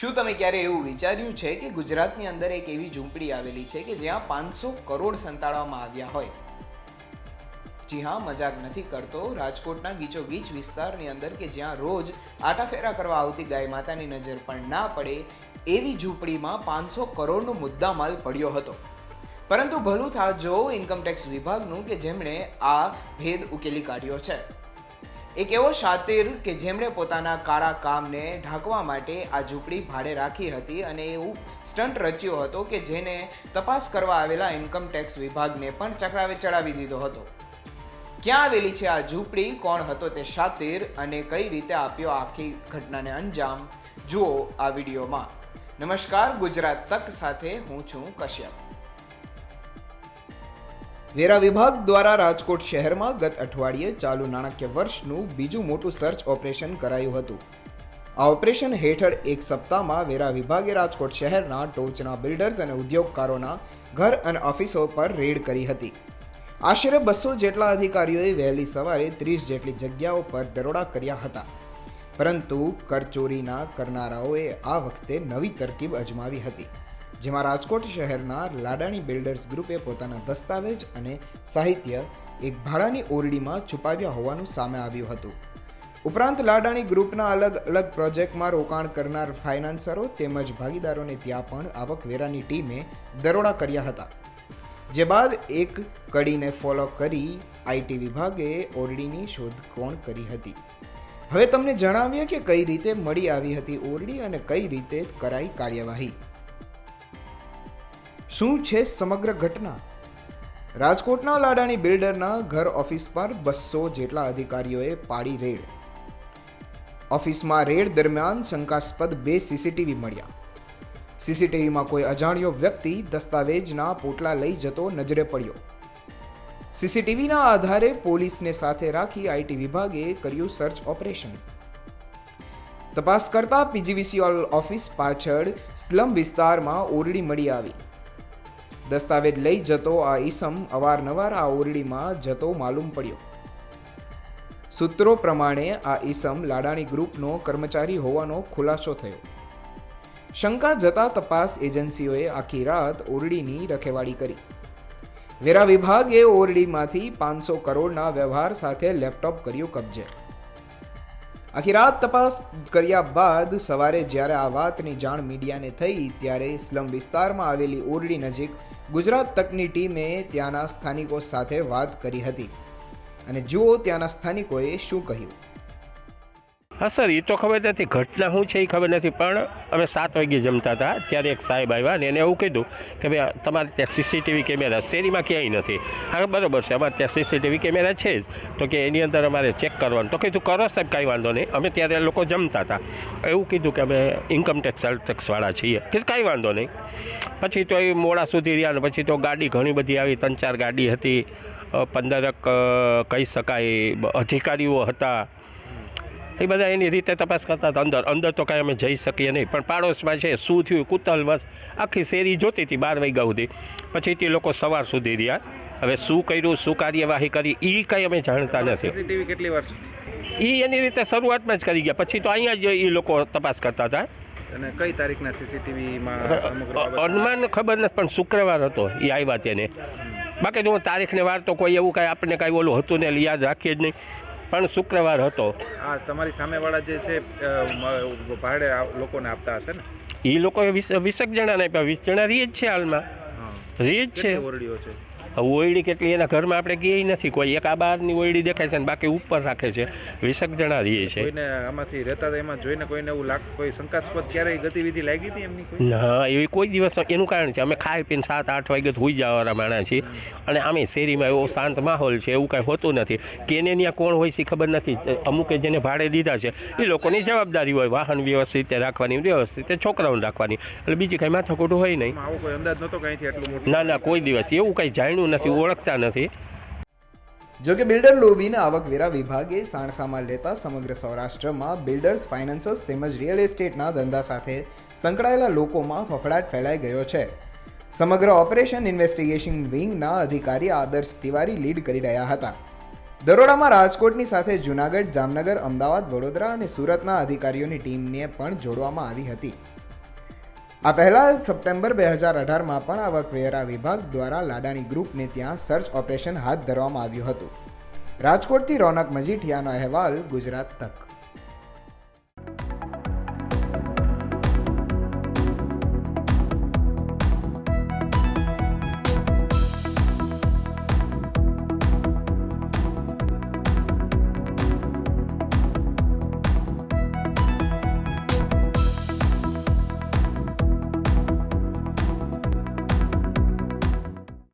શું તમે ક્યારે એવું વિચાર્યું છે કે ગુજરાતની અંદર એક એવી ઝૂંપડી આવેલી છે કે જ્યાં પાંચસો કરોડ સંતાડવામાં આવ્યા હોય? જી હા, મજાક નથી કરતો. રાજકોટના ગીચો ગીચ વિસ્તારની અંદર કે જ્યાં રોજ આટાફેરા કરવા આવતી ગાય માતાની નજર પણ ના પડે, એવી ઝૂંપડીમાં પાંચસો કરોડનો મુદ્દામાલ પડ્યો હતો. પરંતુ ભલું થાજો ઇન્કમટેક્સ વિભાગનું કે જેમણે આ ભેદ ઉકેલી કાઢ્યો છે. એક એવો શાતિર કે જેમણે પોતાના કાળા કામને ઢાંકવા માટે આ ઝૂંપડી ભાડે રાખી હતી અને એવું સ્ટન્ટ રચ્યો હતો કે જેને તપાસ કરવા આવેલા ઇન્કમટેક્સ વિભાગને પણ ચક્રાવે ચડાવી દીધો હતો. ક્યાં આવેલી છે આ ઝૂંપડી? કોણ હતો તે શાતિર? અને કઈ રીતે આપ્યો આખી ઘટનાને અંજામ? જુઓ આ વિડીયોમાં. નમસ્કાર, ગુજરાત તક સાથે હું છું કશ્યપ. વેરા વિભાગ દ્વારા રાજકોટ શહેરમાં ગત અઠવાડિયે ચાલુ નાણાકીય વર્ષનું બીજું મોટું સર્ચ ઓપરેશન કરાયું હતું. આ ઓપરેશન હેઠળ એક સપ્તાહમાં વેરા વિભાગે રાજકોટ શહેરના ટોચના બિલ્ડર્સ અને ઉદ્યોગકારોના ઘર અને ઓફિસો પર રેડ કરી હતી. આશરે બસો જેટલા અધિકારીઓએ વહેલી સવારે ત્રીસ જેટલી જગ્યાઓ પર દરોડા કર્યા હતા. પરંતુ કરચોરીના કરનારાઓએ આ વખતે નવી તરકીબ અજમાવી હતી. જેમાં રાજકોટ શહેરના લાડાણી બિલ્ડર્સ ગ્રુપે પોતાના દસ્તાવેજ અને સાહિત્ય એક ભાડાની ઓરડીમાં છુપાવ્યા હોવાનું સામે આવ્યું હતું. ઉપરાંત લાડાણી ગ્રુપના અલગ અલગ પ્રોજેક્ટમાં રોકાણ કરનાર ફાઇનાન્સરો તેમજ ભાગીદારોને ત્યાં પણ આવકવેરાની ટીમે દરોડા કર્યા હતા. જે બાદ એક કડીને ફોલો કરી આઈટી વિભાગે ઓરડીની શોધખોળ કરી હતી? હવે તમને જણાવીએ કે કઈ રીતે મળી આવી હતી ઓરડી અને કઈ રીતે કરાઈ કાર્યવાહી? શું છે સમગ્ર ઘટના? રાજકોટના લાડાણી બિલ્ડરના ઘર ઓફિસ પર બસો જેટલા અધિકારીઓએ પાડી રેડ. ઓફિસમાં રેડ દરમિયાન શંકાસ્પદ બે સીસીટીવી મળ્યા. સીસીટીવીમાં કોઈ અજાણ્યો વ્યક્તિ દસ્તાવેજના પોટલા લઈ જતો નજરે પડ્યો. સીસીટીવીના આધારે પોલીસને સાથે રાખી આઈટી વિભાગે કર્યું સર્ચ ઓપરેશન તપાસ કરતા પીજીવીસી ઓફિસ પાછળ સ્લમ વિસ્તારમાં ઓરડી મળી આવી. દસ્તાવેજ લઈ જતો આ ઈસમ અવારનવાર આ ઓરડીમાં જતો માલુમ પડ્યો. સૂત્રો પ્રમાણે આ ઈસમ લાડાણી ગ્રુપનો કર્મચારી હોવાનો ખુલાસો થયો. શંકા જતા તપાસ એજન્સીઓએ આખી રાત ઓરડીની રખેવાળી કરી. વેરા વિભાગે ઓરડીમાંથી પાંચસો કરોડના વ્યવહાર સાથે લેપટોપ કર્યું કબજે. આખી રાત તપાસ કર્યા બાદ સવારે જ્યારે આ વાતની જાણ મીડિયાને થઈ, ત્યારે સ્લમ વિસ્તારમાં આવેલી ઓરડી નજીક ગુજરાત તકની ટીમે ત્યાંના સ્થાનિકો સાથે વાત કરી હતી. અને જુઓ ત્યાંના સ્થાનિકોએ શું કહ્યું. હા, સર એ તો ખબર નથી. ઘટના શું છે એ ખબર નથી, પણ અમે સાત વાગે જમતા હતા. ત્યારે એક સાહેબ આવ્યા ને એને એવું કીધું કે ભાઈ, તમારે ત્યાં સીસીટીવી કેમેરા શેરીમાં ક્યાંય નથી. હા, બરાબર છે, અમારે ત્યાં સીસીટીવી કેમેરા છે જ. તો કે એની અંદર અમારે ચેક કરવાનું. તો કીધું, કરો સાહેબ, કાંઈ વાંધો નહીં. અમે ત્યારે લોકો જમતા હતા. એવું કીધું કે અમે ઇન્કમટેક્સ ટેક્સવાળા છીએ. કે કાંઈ વાંધો નહીં. પછી તો એ મોડા સુધી રહ્યા ને પછી તો ગાડી ઘણી બધી આવી. ત્રણ ચાર ગાડી હતી. પંદરક કહી શકાય, અધિકારીઓ હતા. એ બધા એની રીતે તપાસ કરતા હતા. અંદર અંદર તો કાંઈ અમે જઈ શકીએ નહીં. પણ પાડોશમાં છે શું થયું કુતલવશ આખી શેરી જોતી હતી બાર વાગ્યા સુધી. પછી તે લોકો સવાર સુધી રહ્યા. હવે શું કર્યું શું કાર્યવાહી કરી એ કંઈ અમે જાણતા નથી. કેટલી વાર એ એની રીતે શરૂઆતમાં જ કરી ગયા. પછી તો અહીંયા જ એ લોકો તપાસ કરતા હતા. અને કઈ તારીખના સીસીટીવીમાં અનુમાન ખબર નથી પણ શુક્રવાર હતો એ આવ્યા તેને. બાકી તો તારીખને વાર તો કોઈ એવું કાંઈ આપણને કાંઈ ઓલું હતું ને યાદ રાખીએ જ નહીં. પણ શુક્રવાર હતો. આ તમારી સામેવાળા જે છે ભાડે લોકોને આપતા હશે ને? એ લોકોએ વીસ વીસેક જણાને આપ્યા. વીસ જણા રીએ જ છે હાલમાં. રીએ જ છે. ઓરડીઓ છે? ઓયડી કેટલી એના ઘરમાં આપણે કહીએ નથી કોઈ એક આ બહારની ઓયડી દેખાય છે અને બાકી ઉપર રાખે છે વીસેક જણા રહીએ છે કોઈને આમાંથી રહેતા હતા એમાં જોઈને કોઈને એવું લાગ કોઈ શંકાસ્પદ ક્યારેય ગતિવિધિ લાગી હતી એમની ના એવી કોઈ દિવસ એનું કારણ છે અમે ખાઈ પીને સાત આઠ વાગે તો હોઈ જવાના માણસ છીએ. અને આમે શેરીમાં એવો શાંત માહોલ છે એવું કાંઈ હોતું નથી. કેને ત્યાં કોણ હોય છે ખબર નથી. અમુકે જેને ભાડે દીધા છે એ લોકોની જવાબદારી હોય. વાહન વ્યવસ્થિત રાખવાની વ્યવસ્થિત છોકરાઓને રાખવાની. એટલે બીજી કાંઈ માથાકૂટ હોય નહીં. ના ના કોઈ દિવસ. એવું કાંઈ જાણ્યું નથી ઓળખતા નથી. જોકે બિલ્ડર લોબીને આવકવેરા વિભાગે સાણસામાં લેતા સમગ્ર સૌરાષ્ટ્રમાં બિલ્ડર્સ ફાઇનાન્સર્સ તેમજ રિયલ એસ્ટેટના ધંધા સાથે સંકળાયેલા લોકોમાં ફફડાટ ફેલાઈ ગયો છે. સમગ્ર ઓપરેશન ઇન્વેસ્ટિગેશન વિંગના અધિકારી આદર્શ તિવારી લીડ કરી રહ્યા હતા. દરોડામાં રાજકોટની સાથે જૂનાગઢ જામનગર અમદાવાદ વડોદરા અને સુરતના અધિકારીઓની ટીમને પણ જોડવામાં આવી હતી. આ પહેલા સપ્ટેમ્બર બે હજાર અઢારમાં પણ આવકવેરા વિભાગ દ્વારા લાડાણી ગ્રુપને ત્યાં સર્ચ ઓપરેશન હાથ ધરવામાં આવ્યું હતું. રાજકોટથી રોનક મજીઠિયાનો અહેવાલ ગુજરાત તક.